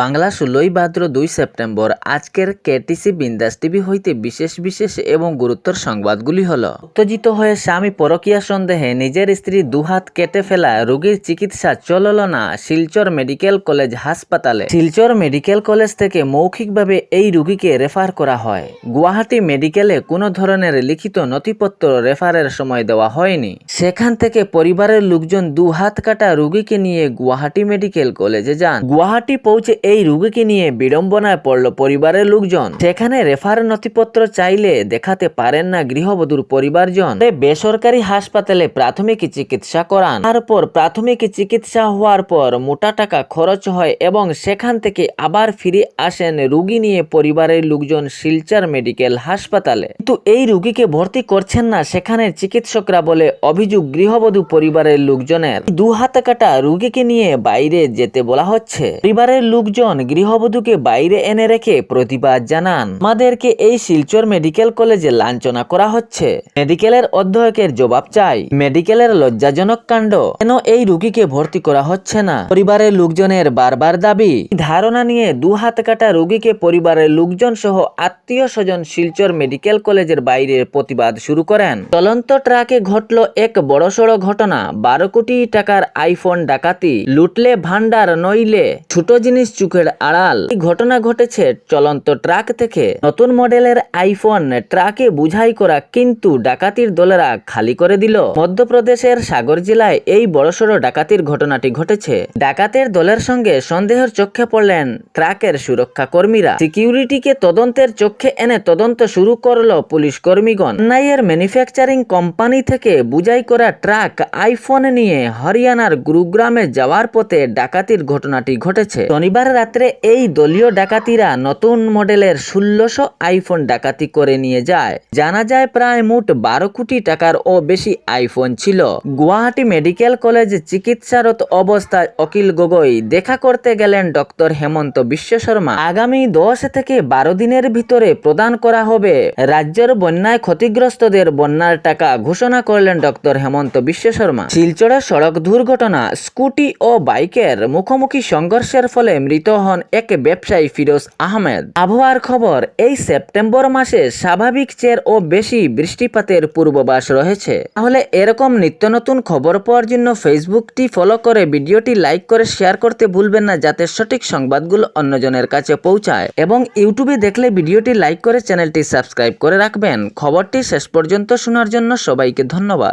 বাংলা ষোলোই ভাদ্র দুই সেপ্টেম্বর, আজকের কেটিসি বিন্দাস টিভি হইতে বিশেষ বিশেষ এবং গুরুত্বর সংবাদগুলি হল। উত্তেজিত হয়ে স্বামী পরকীয়া সন্দেহে নিজের স্ত্রী দুহাত কেটে ফেলা রোগীর চিকিৎসা চলল না শিলচর মেডিকেল কলেজ হাসপাতালে। শিলচর মেডিকেল কলেজ থেকে মৌখিকভাবে এই রোগীকে রেফার করা হয়। গুয়াহাটি মেডিকেলে কোনো ধরনের লিখিত নথিপত্র রেফারের সময় দেওয়া হয়নি। সেখান থেকে পরিবারের লোকজন দুহাত কাটা রোগীকে নিয়ে গুয়াহাটি মেডিকেল কলেজে যান। গুয়াহাটি পৌঁছে এই রোগীকে নিয়ে বিড়ম্বনায় পড়ল পরিবারের লোকজন। সেখানে রেফার নথিপত্র চাইলে দেখাতে পারেন না গৃহবধূর পরিবারজন। বেসরকারি হাসপাতালে প্রাথমিক চিকিৎসা করান। তারপর প্রাথমিক চিকিৎসা হওয়ার পর মোটা টাকা খরচ হয় এবং সেখান থেকে আবার ফিরে আসেন রুগী নিয়ে পরিবারের লোকজন শিলচর মেডিকেল হাসপাতালে। কিন্তু এই রুগীকে ভর্তি করছেন না সেখানে চিকিৎসকরা বলে অভিযোগ গৃহবধূ পরিবারের লোকজনের। দু হাত কাটা রুগীকে নিয়ে বাইরে যেতে বলা হচ্ছে। পরিবারের লোকজন গৃহবধূকে বাইরে এনে রেখে প্রতিবাদ জানান। আমাদেরকে এই শিলচর মেডিকেল কলেজে লাঞ্ছনা করা হচ্ছে। মেডিকেলের অধ্যক্ষের জবাব চাই। মেডিকেলের লজ্জাজনক কাণ্ড। কেন এই রুগীকে ভর্তি করা হচ্ছে না? পরিবারের লোকজনের বারবার দাবি। ধারণা নিয়ে দু হাত কাটা রোগীকে পরিবারের লোকজন সহ আত্মীয় স্বজন শিলচর মেডিকেল কলেজের বাইরে প্রতিবাদ শুরু করেন। চলন্ত ট্রাকে ঘটল এক বড়সড় ঘটনা। বারো কোটি টাকার আইফোন ডাকাতি। লুটলে ভান্ডার নইলে। ছোট জিনিস চোখের আড়াল। এই ঘটনা ঘটেছে চলন্ত ট্রাক থেকে। নতুন মডেলের আইফোন ট্রাকে বুঝাই করা কিন্তু ডাকাতির দলেরা খালি করে দিল। মধ্যপ্রদেশের সাগর জেলায় এই বড়সড় ডাকাতির ঘটনাটি ঘটেছে। ডাকাতের দলের সঙ্গে সন্দেহের চোখে পড়লেন ট্রাকের সুরক্ষা কর্মীরা সিকিউরিটিকে তদন্তের চোখে এনে তদন্ত শুরু করল পুলিশ কর্মীগণ। চেন্নাইয়ের ম্যানুফ্যাকচারিং কোম্পানি থেকে বুঝাই করা ট্রাক আইফোন নিয়ে হরিয়ানার গুরুগ্রামে যাওয়ার পথে ডাকাতির ঘটনাটি ঘটেছে। শনিবার রাত্রে এই দলীয় ডাকাতিরা নতুন মডেলের ষোলোশো আইফোন ডাকাতি করে নিয়ে যায়। জানা যায় প্রায় মোট বারো কোটি টাকার ও বেশি আইফোন ছিল। গুয়াহাটি মেডিকেল কলেজে চিকিৎসারত অবস্থায় অকিল গগৈ দেখা করতে গেলেন ডক্টর হেমন্ত বিশ্ব শর্মা। আগামী দশ থেকে বারো দিনের ভিতরে প্রদান করা হবে। রাজ্যের বন্যায় ক্ষতিগ্রস্তদের বন্যার টাকা ঘোষণা করলেন ডক্টর হেমন্ত বিশ্ব শর্মা। শিলচরে সড়ক দুর্ঘটনা, স্কুটি ও বাইকের মুখোমুখি সংঘর্ষের ফলে মৃত হন এক ব্যবসায়ী ফিরোজ আহমেদ। আবহাওয়ার খবর, এই সেপ্টেম্বর মাসে স্বাভাবিক চের ও বেশি বৃষ্টিপাতের পূর্বাভাস রয়েছে। তাহলে এরকম নিত্য নতুন খবর পাওয়ার জন্য ফেসবুকটি ফলো করে ভিডিওটি লাইক করে শেয়ার করতে ভুলবেন না যাতে সঠিক সংবাদগুলো অন্যজনের কাছে পৌঁছায়। এবং ইউটিউবে দেখলে ভিডিওটি লাইক করে চ্যানেলটি সাবস্ক্রাইব করে রাখবেন। খবরটি শেষ পর্যন্ত শোনার জন্য সবাইকে ধন্যবাদ।